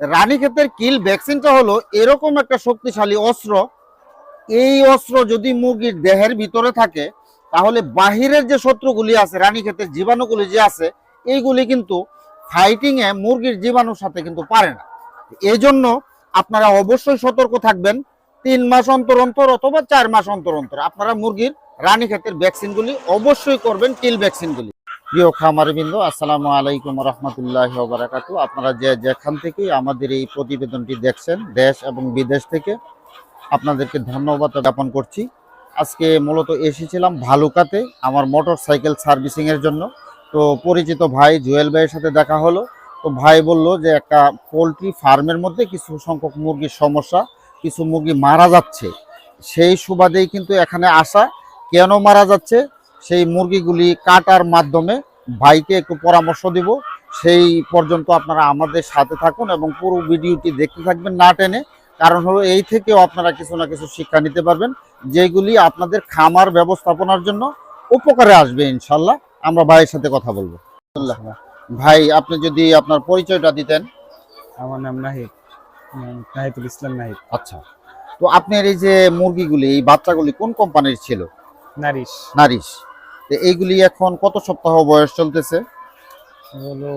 রানীক্ষেতের কিল ভ্যাকসিনটা হলো এরকম একটা শক্তিশালী অস্ত্র। এই অস্ত্র যদি মুরগির দেহের ভিতরে থাকে, তাহলে বাহিরের যে শত্রুগুলি আছে রানীক্ষেতের জীবাণুগুলি যে আছে, এইগুলি কিন্তু ফাইটিং এ মুরগির জীবাণুর সাথে কিন্তু পারে না। এই জন্য আপনারা অবশ্যই সতর্ক থাকবেন। তিন মাস অন্তর অন্তর অথবা চার মাস অন্তর অন্তর আপনারা মুরগির রানীক্ষেতের ভ্যাকসিনগুলি অবশ্যই করবেন, কিল ভ্যাকসিনগুলি। প্রিয় খামারবিন্দু, আসসালামু আলাইকুম রহমতুল্লাহ বারাকাতু আপনারা যে যেখান থেকেই আমাদের এই প্রতিবেদনটি দেখছেন, দেশ এবং বিদেশ থেকে আপনাদেরকে ধন্যবাদ জ্ঞাপন করছি। আজকে মূলত এসেছিলাম ভালুকাতে আমার মোটর সাইকেল সার্ভিসিংয়ের জন্য। তো পরিচিত ভাই জুয়েল ভাইয়ের সাথে দেখা হলো। তো ভাই বলল যে একটা পোলট্রি ফার্মের মধ্যে কিছু সংখ্যক মুরগির সমস্যা, কিছু মুরগি মারা যাচ্ছে। সেই সুবাদেই কিন্তু এখানে আসা। কেন মারা যাচ্ছে? সেই মুরগিগুলি কাটার মাধ্যমে ভাইকে একটু পরামর্শ দিব। সেই পর্যন্ত আপনারা আমাদের সাথে থাকুন এবং পুরো ভিডিওটি দেখতে থাকবেন না টেনে। কারণ হলো এই থেকেও আপনারা কিছু না কিছু শিক্ষা নিতে পারবেন যেগুলি আপনাদের খামার ব্যবস্থাপনার জন্য উপকারে আসবে ইনশাল্লাহ। আমরা ভাইয়ের সাথে কথা বলব। ভাই আপনি যদি আপনার পরিচয়টা দিতেন। আমার নাম নাহিদ। নাহিদুল ইসলাম নাহিদ। আচ্ছা। তো আপনার এই যে মুরগিগুলি এই বাচ্চাগুলি কোন কোম্পানির ছিল? নারিশ। নারিশ। এইগুলি এখন কত সপ্তাহ বয়স চলতেছে? হলো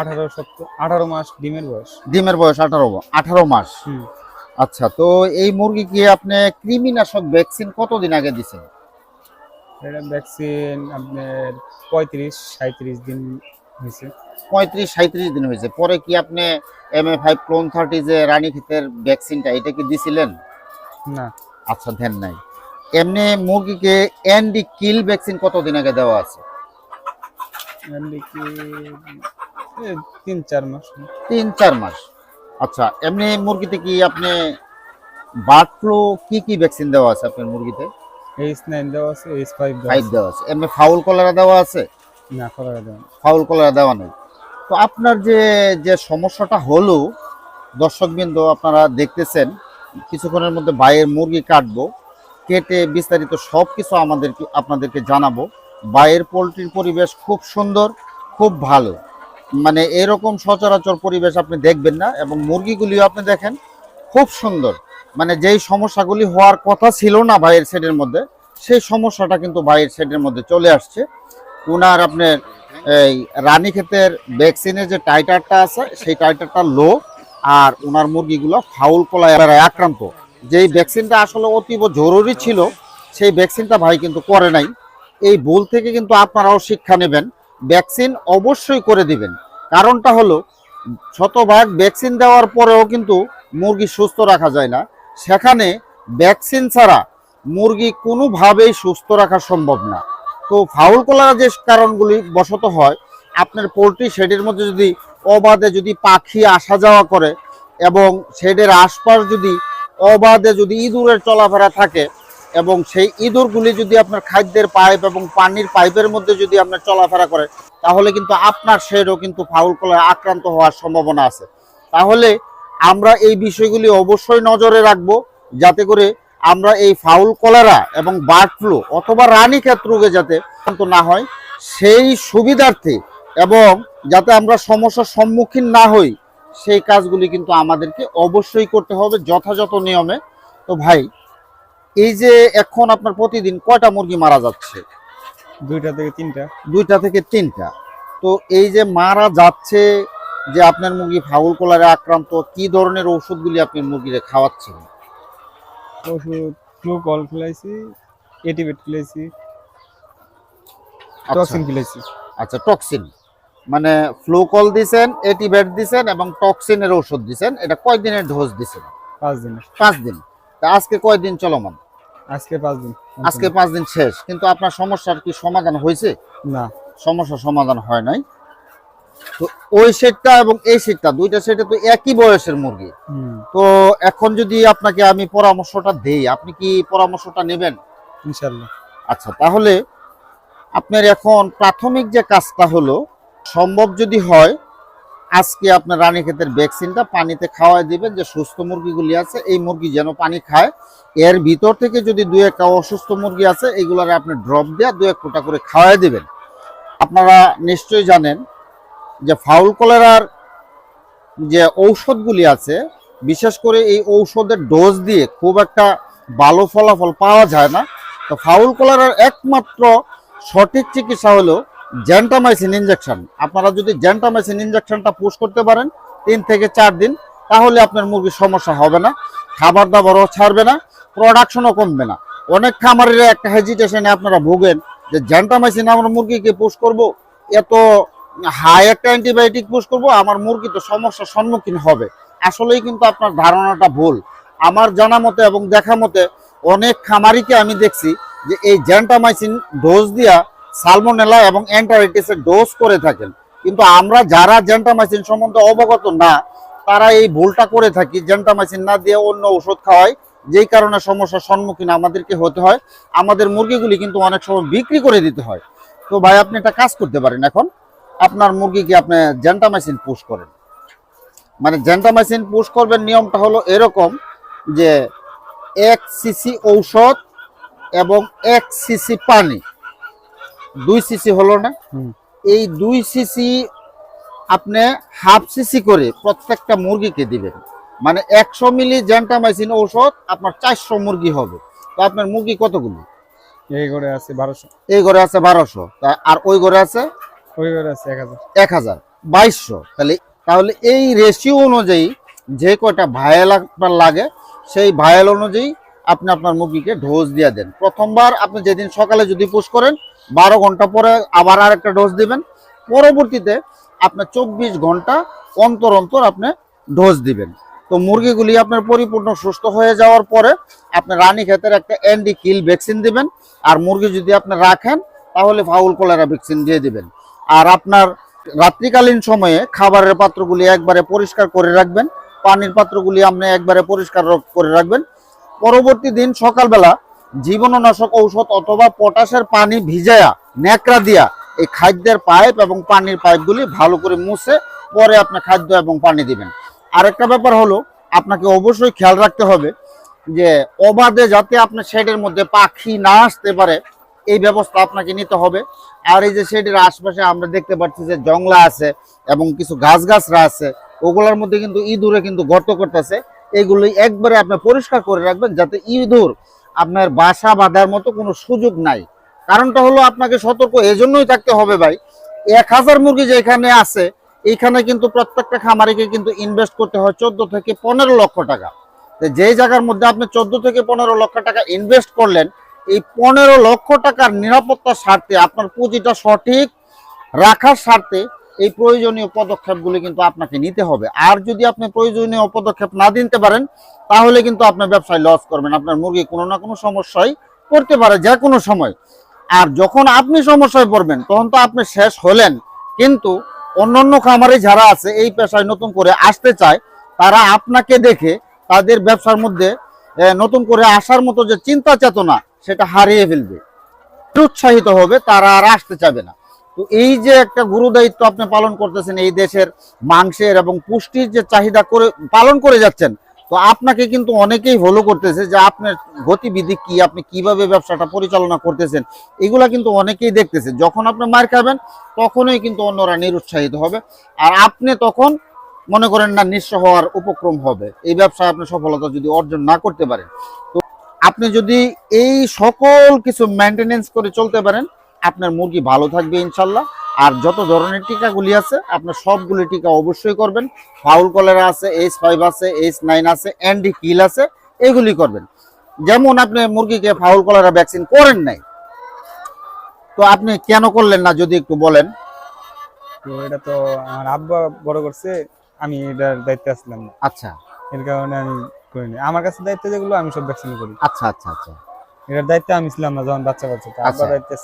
আঠারো সপ্তাহ আঠারো মাস ডিমের বয়স। ডিমের বয়স আঠারো আঠারো মাস। আচ্ছা তো এই মুরগিকে আপনি কৃমিনাশক ভ্যাকসিন কতদিন আগে দিছেন? এটা ভ্যাকসিন আপনার পঁয়ত্রিশ সাঁত্রিশ দিন হয়েছে। পঁয়ত্রিশ সাঁত্রিশ দিন হয়েছে। পরে কি আপনি M A five clone thirty যে রানীক্ষেতের ভ্যাকসিনটা এটা কি দিছিলেন? না। আচ্ছা ধ্যান নাই। এমনি মুরগিকে অ্যান্ডি কিল ভ্যাকসিন কতদিন আগে দেওয়া আছে? তিন চার মাস। তিন চার মাস। আচ্ছা এমনি মুরগিতে কি আপনি বার্ড ফ্লু কি কি ভ্যাকসিন দেওয়া আছে আপনার মুরগিতে? এইচ নাইন দেওয়া আছে এইচ ফাইভ ফাইভ দেওয়া আছে। এমনি ফাউল কলেরা দেওয়া আছে? না করা দেওয়া ফাউল কলেরা দেওয়া নেই। তো আপনার যে যে সমস্যাটা হলো দর্শকবৃন্দ আপনারা দেখতেছেন কিছুক্ষণের মধ্যে বাইরের মুরগি কাটবো। কেটে বিস্তারিত সব কিছু আমাদেরকে, আপনাদেরকে জানাব। বাইরের পোলট্রির পরিবেশ খুব সুন্দর, খুব ভালো। মানে এরকম সচরাচর পরিবেশ আপনি দেখবেন না এবং মুরগিগুলিও আপনি দেখেন, খুব সুন্দর। মানে যেই সমস্যাগুলি হওয়ার কথা ছিল না ভাইয়ের সেটের মধ্যে, সেই সমস্যাটা কিন্তু ভাইয়ের সেটের মধ্যে চলে আসছে। ওনার আপনার এই রানীক্ষেতের ভ্যাকসিনের যে টাইটারটা আছে, সেই টাইটারটা লো আর ওনার মুরগিগুলো ফাউল কলায় আক্রান্ত। যেই ভ্যাকসিনটা আসলে অতীব জরুরি ছিল, সেই ভ্যাকসিনটা ভাই কিন্তু করে নাই। এই ভুল থেকে কিন্তু আপনারাও শিক্ষা নেবেন। ভ্যাকসিন অবশ্যই করে দিবেন। কারণটা হলো, শতভাগ ভ্যাকসিন দেওয়ার পরেও কিন্তু মুরগি সুস্থ রাখা যায় না। সেখানে ভ্যাকসিন ছাড়া মুরগি কোনোভাবেই সুস্থ রাখা সম্ভব না। তো ফাউল কলার যে কারণগুলি বশত হয়, আপনার পোলট্রি শেডের মধ্যে যদি অবাধে যদি পাখি আসা যাওয়া করে এবং শেডের আশপাশ যদি অবাধে যদি ইঁদুরের চলাফেরা থাকে এবং সেই ইঁদুরগুলি যদি আপনার খাদ্যের পাইপ এবং পানির পাইপের মধ্যে যদি আপনার চলাফেরা করে, তাহলে কিন্তু আপনার শেডও কিন্তু ফাউল কলায় আক্রান্ত হওয়ার সম্ভাবনা আছে। তাহলে আমরা এই বিষয়গুলি অবশ্যই নজরে রাখব, যাতে করে আমরা এই ফাউল কলেরা এবং বার্ড ফ্লু অথবা রানীক্ষেত রোগে যাতে আক্রান্ত না হয়, সেই সুবিধার্থে এবং যাতে আমরা সমস্যার সম্মুখীন না হই সেই কাজগুলি কিন্তু আমাদেরকে অবশ্যই করতে হবে যথাযথ নিয়মে। তো ভাই এই যে এখন আপনার প্রতিদিন কয়টা মুরগি মারা যাচ্ছে? দুইটা থেকে তিনটা। দুইটা থেকে তিনটা। তো এই যে মারা যাচ্ছে যে আপনার মুরগি ফাউল কলারে আক্রান্ত কি ধরনের ওষুধগুলি আপনি মুরগিরে খাওয়াচ্ছেন? ওষুধ খেলাইছি এটিভেট খেলাইছি। টক্সিন খেলাইছি। আচ্ছা টক্সিন। মানে ফ্লুকল দিছেন এটিভেট দিছেন এবং টক্সিনের ওষুধ দিছেন। এটা কয়দিনের ডোজ দিছেন? পাঁচ দিন। পাঁচ দিন। তা আজকে কয়দিন চলমান? আজকে পাঁচ দিন। আজকে পাঁচ দিন শেষ। কিন্তু আপনার সমস্যার কি সমাধান হয়েছে? না। সমস্যার সমাধান হয় নাই। তো ওই সেটটা এবং এই সেটটা দুইটা সেটে তো একই বয়সের মুরগি। তো এখন যদি আপনাকে আমি পরামর্শটা দেই আপনি কি পরামর্শটা নেবেন? ইনশাল্লাহ আচ্ছা তাহলে আপনার এখন প্রাথমিক যে কাজটা হলো সম্ভব যদি হয়, আজকে আপনার রানীক্ষেতের ভ্যাকসিনটা পানিতে খাওয়াই দিবেন, যে সুস্থ মুরগিগুলি আছে, এই মুরগি যেন পানি খায়। এর ভিতর থেকে যদি দু একটা অসুস্থ মুরগি আছে এইগুলারে আপনি ড্রপ দেওয়া দু এক ফোঁটা করে খাওয়াই দিবেন। আপনারা নিশ্চয়ই জানেন যে ফাউল কলেরার যে ঔষধগুলি আছে, বিশেষ করে এই ঔষধের ডোজ দিয়ে খুব একটা ভালো ফলাফল পাওয়া যায় না। তো ফাউল কলারের একমাত্র সঠিক চিকিৎসা হলো জ্যান্টামাইসিন ইনজেকশন আপনারা যদি জ্যান্টামাইসিন ইনজেকশনটা পুশ করতে পারেন তিন থেকে চার দিন, তাহলে আপনার মুরগির সমস্যা হবে না, খাবার দাবারও ছাড়বে না প্রোডাকশনও কমবে না। অনেক খামারের একটা হেজিটেশনে আপনারা ভোগেন যে জ্যান্টামাইসিন আমরা মুরগিকে পুশ করব, এত হাই একটা অ্যান্টিবায়োটিক পুশ করব, আমার মুরগি তো সমস্যার সম্মুখীন হবে। আসলেই কিন্তু আপনার ধারণাটা ভুল। আমার জানা মতে এবং দেখা মতে অনেক খামারিকে আমি দেখছি যে এই জ্যান্টামাইসিন ডোজ দিয়া সালমোনেলা এবং অ্যান্টারাইটিসের ডোজ করে থাকেন। কিন্তু আমরা যারা জ্যান্টামাইসিন সম্বন্ধে অবগত না, তারা এই ভুলটা করে থাকি জ্যান্টামাইসিন না দিয়ে অন্য ওষুধ খাওয়ায় যেই কারণে সমস্যার সম্মুখীন আমাদেরকে হতে হয়। আমাদের মুরগিগুলি কিন্তু অনেক সময় বিক্রি করে দিতে হয়। তো ভাই, আপনি একটা কাজ করতে পারেন এখন। আপনার মুরগিকে আপনি জ্যান্টামাইসিন পুশ করেন। মানে জ্যান্টামাইসিন পুশ করবেন নিয়মটা হলো এরকম যে এক সিসি ঔষধ এবং এক সিসি পানি। দুই সিসি হলো না? এই দুই সিসি আপনি হাফ সিসি করে প্রত্যেকটা মুরগিকে দিবেন। মানে একশো মিলি জ্যান্টামাইসিন ঔষধ আপনার চারশো মুরগি হবে। তো আপনার মুরগি কতগুলো? এই ঘরে আছে বারোশো। এই ঘরে আছে বারোশো। আর ওই ঘরে আছে? ওই ঘরে আছে এক হাজার। এক হাজার। বাইশশো। তাহলে তাহলে এই রেশিও অনুযায়ী যে কয়টা ভায়াল আপনার লাগে সেই ভায়াল অনুযায়ী আপনি আপনার মুরগিকে ডোজ দিয়ে দেন। প্রথমবার আপনি যেদিন সকালে যদি পুশ করেন, বারো ঘণ্টা পরে আবার আরেকটা ডোজ দিবেন। পরবর্তীতে আপনার চব্বিশ ঘণ্টা অন্তর অন্তর আপনি ডোজ দিবেন। তো মুরগিগুলি আপনার পরিপূর্ণ সুস্থ হয়ে যাওয়ার পরে আপনি রানী ক্ষেতের একটা অ্যান্টি কিল ভ্যাকসিন দিবেন। আর মুরগি যদি আপনি রাখেন, তাহলে ফাউল কলেরা ভ্যাকসিন দিয়ে দিবেন। আর আপনার রাত্রিকালীন সময়ে খাবারের পাত্রগুলি একবারে পরিষ্কার করে রাখবেন। পানির পাত্রগুলি আপনি একবারে পরিষ্কার করে রাখবেন। পরবর্তী দিন সকালবেলা জীবাণুনাশক ঔষধ অথবা পটাশের পানি ভিজায়া, ন্যাকড়া দিয়া এই খাদ্যের পাইপ এবং পানির পাইপগুলি ভালো করে মুছে পরে আপনি খাদ্য এবং পানি দিবেন। আরেকটা ব্যাপার হলো, আপনাকে অবশ্যই খেয়াল রাখতে হবে যে অবাধে যাতে আপনার শেডের মধ্যে পাখি না আসতে পারে, এই ব্যবস্থা আপনাকে নিতে হবে। আর এই যে শেডের আশপাশে আমরা দেখতে পাচ্ছি যে জংলা আছে এবং কিছু গাছ গাছরা আছে, ওগুলোর মধ্যে কিন্তু ইঁদুরে কিন্তু গর্ত করতেছে। এগুলো একবারে আপনি পরিষ্কার করে রাখবেন যাতে ইঁদুর আপনার বাসা বাঁধার মতো কোনো সুযোগ নাই। কারণটা হলো আপনাকে সতর্ক, এজন্যই থাকতে হবে ভাই। এক হাজার মুরগি যে এখানে আছে, এইখানে কিন্তু প্রত্যেকটা খামারিকে কিন্তু ইনভেস্ট করতে হয় চোদ্দ থেকে পনেরো লক্ষ টাকা। যেই জায়গার মধ্যে আপনি চোদ্দ থেকে পনেরো লক্ষ টাকা ইনভেস্ট করলেন, এই পনেরো লক্ষ টাকার নিরাপত্তার স্বার্থে আপনার পুঁজিটা সঠিক রাখার স্বার্থে এই প্রয়োজনীয় পদক্ষেপগুলি কিন্তু আপনাকে নিতে হবে। আর যদি আপনি প্রয়োজনীয় পদক্ষেপ না দিতে পারেন, তাহলে কিন্তু আপনার ব্যবসায় লস করবেন। আপনার মুরগি কোনো না কোনো সমস্যায় পড়তে পারে যে কোনো সময়। আর যখন আপনি সমস্যায় পড়বেন, তখন তো আপনি শেষ হলেন। কিন্তু অন্যান্য খামারে যারা আছে, এই পেশায় নতুন করে আসতে চায়, তারা আপনাকে দেখে তাদের ব্যবসার মধ্যে নতুন করে আসার মতো যে চিন্তা চেতনা সেটা হারিয়ে ফেলবে। উৎসাহিত হবে, তারা আর আসতে চাবে না। তো এই যে একটা গুরু দায়িত্ব আপনি পালন করতেছেন এই দেশের মাংসের এবং পুষ্টির যে চাহিদা করে, পালন করে যাচ্ছেন, তো আপনাকে কিন্তু অনেকেই ফলো করতেছে যে আপনার গতিবিধি কি, আপনি কীভাবে ব্যবসাটা পরিচালনা করতেছেন, এগুলা কিন্তু অনেকেই দেখতেছে। যখন আপনি মার খাবেন, তখনই কিন্তু অন্যরা নিরুৎসাহিত হবে। আর আপনি তখন মনে করেন না, নিঃস্ব হওয়ার উপক্রম হবে। এই ব্যবসায় আপনি সফলতা যদি অর্জন না করতে পারেন। তো আপনি যদি এই সকল কিছু মেনটেনেন্স করে চলতে পারেন আপনার মুরগি ভালো থাকবে ইনশাল্লাহ। আর যত ধরনের টিকাগুলি আছে আপনার সবগুলি টিকা অবশ্যই করবেন। ফাউল কলেরা আছে এইচ ফাইভ আছে এইচ নাইন আছে অ্যান্ডি কিল আছে এগুলি করবেন। যেমন আপনি মুরগিকে ফাউল কলেরা ভ্যাকসিন করেন নাই তো আপনি কেন করলেন না যদি একটু বলেন? তো এটা তো আমার আব্বা বড় করছে আমি এটার দায়িত্বে আসলাম না। আচ্ছা। এর কারণে আমি করিনি। আমার কাছে দায়িত্ব যেগুলো আমি সব ভ্যাকসিন করি। আচ্ছা আচ্ছা আচ্ছা। এটার দায়িত্বে আমি ছিলাম না যখন বাচ্চা বাচ্চা আব্বা আচ্ছা। দায়িত্বে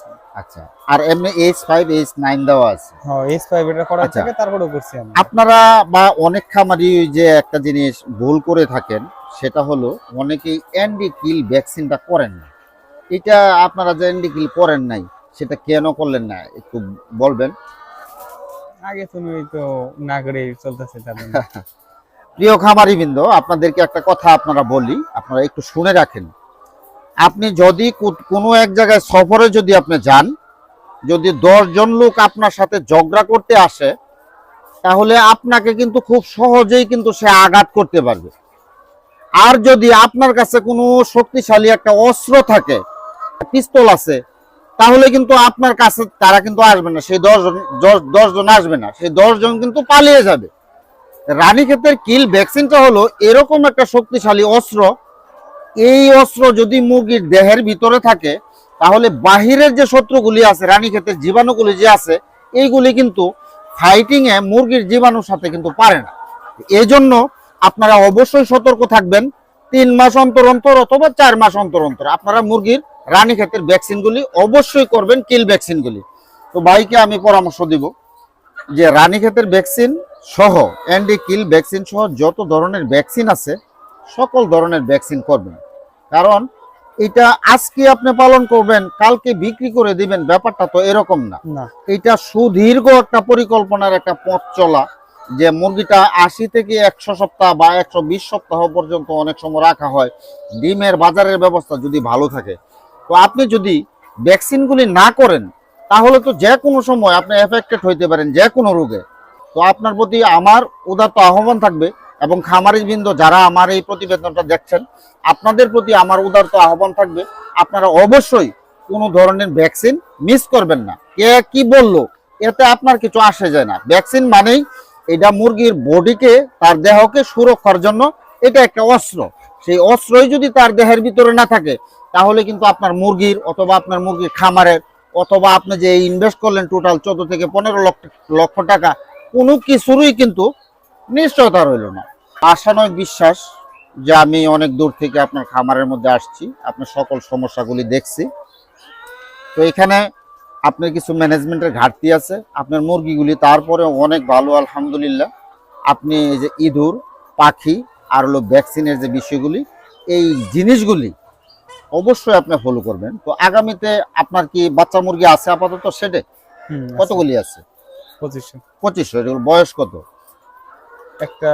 আচ্ছা। আর এমনি এইচ ফাইভ এইচ নাইন দেওয়া আছে? হ্যাঁ এইচ ফাইভ এটা করা আচ্ছা। থেকে তারপরেও করছি আমি। আপনারা বা অনেক খামারি যে একটা জিনিস ভুল করে থাকেন সেটা হলো অনেকেই অ্যান্ডি কিল ভ্যাকসিনটা করেন না। এটা আপনারা যে অ্যান্ডি কিল করেন নাই সেটা কেন করলেন না? একটু বলবেন। আগে তুমি তো না করে চলতেছে তাদের প্রিয় খামারিবৃন্দ আপনাদেরকে একটা কথা আপনারা বলি আপনারা একটু শুনে রাখেন। আপনি যদি কোনো এক জায়গায় সফরে যদি আপনি যান, যদি জন লোক আপনার সাথে ঝগড়া করতে আসে, তাহলে আপনাকে কিন্তু খুব সহজেই কিন্তু সে আঘাত করতে পারবে। আর যদি আপনার কাছে কোনো শক্তিশালী একটা অস্ত্র থাকে, পিস্তল আছে, তাহলে কিন্তু আপনার কাছে তারা কিন্তু আসবে না, সেই দশজন দশজন আসবে না, সেই দশজন কিন্তু পালিয়ে যাবে। রানী রানীক্ষেতের কিল ভ্যাকসিনটা হলো এরকম একটা শক্তিশালী অস্ত্র এই অস্ত্র যদি মুরগির দেহের ভিতরে থাকে, তাহলে বাহিরের যে শত্রুগুলি আছে রানী রানীক্ষেতের জীবাণুগুলি যে আছে, এইগুলি কিন্তু ফাইটিং এ মুরগির জীবাণুর সাথে কিন্তু পারে না। এই জন্য আপনারা অবশ্যই সতর্ক থাকবেন তিন মাস অন্তর অন্তর অথবা চার মাস অন্তর অন্তর। আপনারা মুরগির রানী রানীক্ষেতের ভ্যাকসিনগুলি অবশ্যই করবেন, কিল ভ্যাকসিনগুলি। তো ভাইকে আমি পরামর্শ দিব যে রানীক্ষেতের ভ্যাকসিন সহ অ্যান্টি কিল ভ্যাকসিন সহ যত ধরনের ভ্যাকসিন আছে, সকল ধরনের ভ্যাকসিন করবেন। কারণ এটা আজকে আপনি পালন করবেন কালকে বিক্রি করে দিবেন ব্যাপারটা তো এরকম না। এটা সুদীর্ঘ একটা পরিকল্পনার একটা পথ চলা যে মুরগিটা আশি থেকে একশো সপ্তাহ বা একশো বিশ সপ্তাহ পর্যন্ত অনেক সময় রাখা হয়। ডিমের বাজারের ব্যবস্থা যদি ভালো থাকে। তো আপনি যদি ভ্যাকসিনগুলি না করেন তাহলে তো যে কোনো সময় আপনি এফেক্টেড হইতে পারেন যে কোনো রোগে। তো আপনার প্রতি আমার উদারত আহ্বান থাকবে এবং খামারি বৃন্দ যারা আমার এই প্রতিবেদনটা দেখছেন, আপনাদের প্রতি আমার উদারত আহ্বান থাকবে, আপনারা অবশ্যই কোনো ধরনের ভ্যাকসিন মিস করবেন না। কে কি বলল, এতে আপনার কিছু আসে যায় না। ভ্যাকসিন মানেই এটা মুরগির বডিকে, তার দেহকে সুরক্ষার জন্য এটা একটা অস্ত্র। সেই অস্ত্রই যদি তার দেহের ভিতরে না থাকে, তাহলে কিন্তু আপনার মুরগির অথবা আপনার মুরগির খামারের অথবা আপনি যে ইনভেস্ট করলেন টোটাল চোদ্দ থেকে পনেরো লক্ষ লক্ষ টাকা, কোনো কিছুরই কিন্তু নিশ্চয়তা রইল না। আশা নয় বিশ্বাস যে আমি অনেক দূর থেকে আপনার খামারের মধ্যে আসছি আপনার সকল সমস্যাগুলি দেখছি। তো এখানে আপনার কিছু ম্যানেজমেন্টের ঘাটতি আছে আপনার মুরগিগুলি তারপরে অনেক ভালো আলহামদুলিল্লাহ। আপনি এই যে ইঁদুর পাখি আর হলো ভ্যাকসিনের যে বিষয়গুলি এই জিনিসগুলি অবশ্যই আপনি ফলো করবেন। তো আগামীতে আপনার কি বাচ্চা মুরগি আছে আপাতত সেটে? কতগুলি আছে? পঁচিশশো। পঁচিশশো বয়স কত? একটা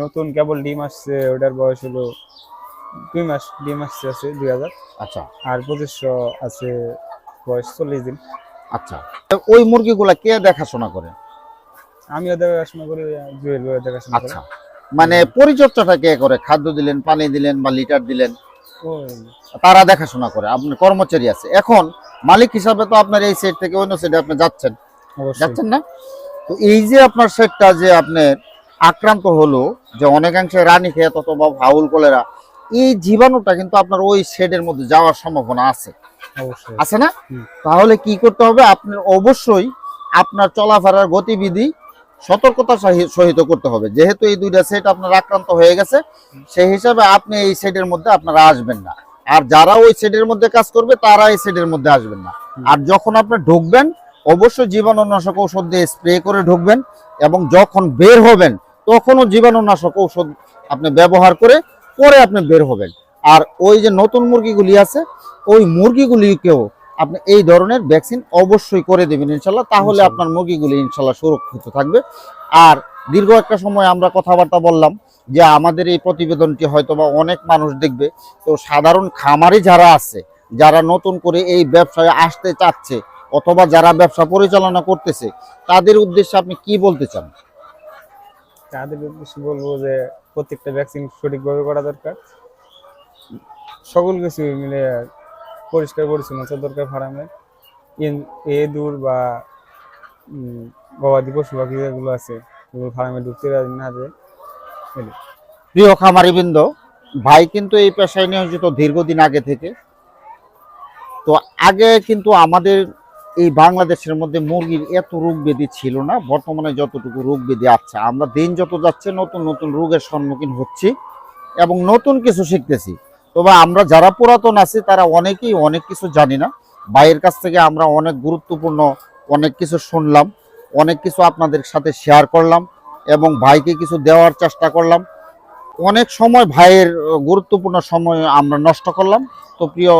নতুন কেবল ডিম আসছে ওটার বয়স হলো দুই মাস ডিম আসছে আছে দুই হাজার। আচ্ছা। আর পঁচিশশো আছে বয়স চল্লিশ দিন। আচ্ছা। ওই মুরগিগুলা কে দেখাশোনা করে? আমিও দেখাশোনা করি জুয়েল দেখাশোনা করে। আচ্ছা। মানে পরিচর্যাটা কে করে? খাদ্য দিলেন পানি দিলেন বা লিটার দিলেন? তারা দেখাশোনা করে আপনার কর্মচারী আছে। এখন মালিক হিসাবে তো আপনার এই সেট থেকে অন্য সেটে আপনি যাচ্ছেন। যাচ্ছেন না? তো এই যে আপনার সেটটা যে আপনার আক্রান্ত হলো যে অনেকাংশে রানী খেত অথবা ভাউল কলেরা এই জীবাণুটা কিন্তু আপনার ওই শেডের মধ্যে যাওয়ার সম্ভাবনা আছে। আছে না? তাহলে কি করতে হবে? আপনার অবশ্যই আপনার চলাফেরার গতিবিধি সতর্কতা সহিত করতে হবে। যেহেতু এই দুইটা সেট আপনার আক্রান্ত হয়ে গেছে সেই হিসাবে আপনি এই সেটের মধ্যে আপনারা আসবেন না। আর যারা ওই সেটের মধ্যে কাজ করবে তারা এই সেটের মধ্যে আসবেন না। আর যখন আপনি ঢুকবেন অবশ্যই জীবাণুনাশক ঔষধ দিয়ে স্প্রে করে ঢুকবেন এবং যখন বের হবেন তখনও জীবাণুনাশক ঔষধ আপনি ব্যবহার করে পরে আপনি বের হবেন। আর ওই যে নতুন মুরগিগুলি আছে ওই মুরগিগুলিকেও আপনি এই ধরনের ভ্যাকসিন অবশ্যই করে দেবেন ইনশাল্লাহ তাহলে আপনার মুরগিগুলি ইনশাল্লাহ সুরক্ষিত থাকবে। আর দীর্ঘ একটা সময় আমরা কথাবার্তা বললাম যে আমাদের এই প্রতিবেদনটি হয়তোবা অনেক মানুষ দেখবে। তো সাধারণ খামারি যারা আছে যারা নতুন করে এই ব্যবসায় আসতে চাচ্ছে অথবা যারা ব্যবসা পরিচালনা করতেছে তাদের উদ্দেশ্যে আপনি কি বলতে চান? তাদের উদ্দেশ্যে বলব যে প্রত্যেকটা ভ্যাকসিন সঠিকভাবে করা দরকার। সকল কিছু মিলে পরিষ্কার পরিচ্ছন্নতা দরকার ফার্মের এদুর বা গবাদি পশু পাখি যেগুলো আছে ফার্মে ঢুকতে না এগুলো। প্রিয় খামারিবৃন্দ ভাই কিন্তু এই পেশায় নিয়োজিত দীর্ঘদিন আগে থেকে। তো আগে কিন্তু আমাদের এই বাংলাদেশের মধ্যে মুরগির এত রোগ ব্যাধি ছিল না, বর্তমানে যতটুকু রোগ ব্যাধি আছে, আমরা দিন যত যাচ্ছে নতুন নতুন রোগের সম্মুখীন হচ্ছি এবং নতুন কিছু শিখতেছি। তবে আমরা যারা পুরাতন আছি, তারা অনেকেই অনেক কিছু জানি না। ভাইয়ের কাছ থেকে আমরা অনেক গুরুত্বপূর্ণ অনেক কিছু শুনলাম, অনেক কিছু আপনাদের সাথে শেয়ার করলাম এবং ভাইকে কিছু দেওয়ার চেষ্টা করলাম। অনেক সময় ভাইয়ের গুরুত্বপূর্ণ সময় আমরা নষ্ট করলাম। তো প্রিয়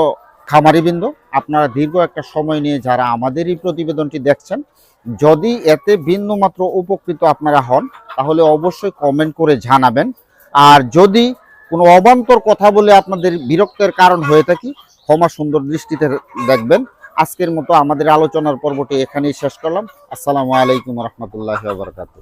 খামারিবৃন্দ, আপনারা দীর্ঘ একটা সময় নিয়ে যারা আমাদের এই প্রতিবেদনটি দেখছেন, যদি এতে বিন্দু মাত্র উপকৃত আপনারা হন, তাহলে অবশ্যই কমেন্ট করে জানাবেন। আর যদি কোনো অবান্তর কথা বলে আপনাদের বিরক্তের কারণ হয়ে থাকি, ক্ষমা সুন্দর দৃষ্টিতে দেখবেন। আজকের মতো আমাদের আলোচনার পর্বটি এখানেই শেষ করলাম। আসসালামু আলাইকুম রহমতুল্লাহ বারকাতু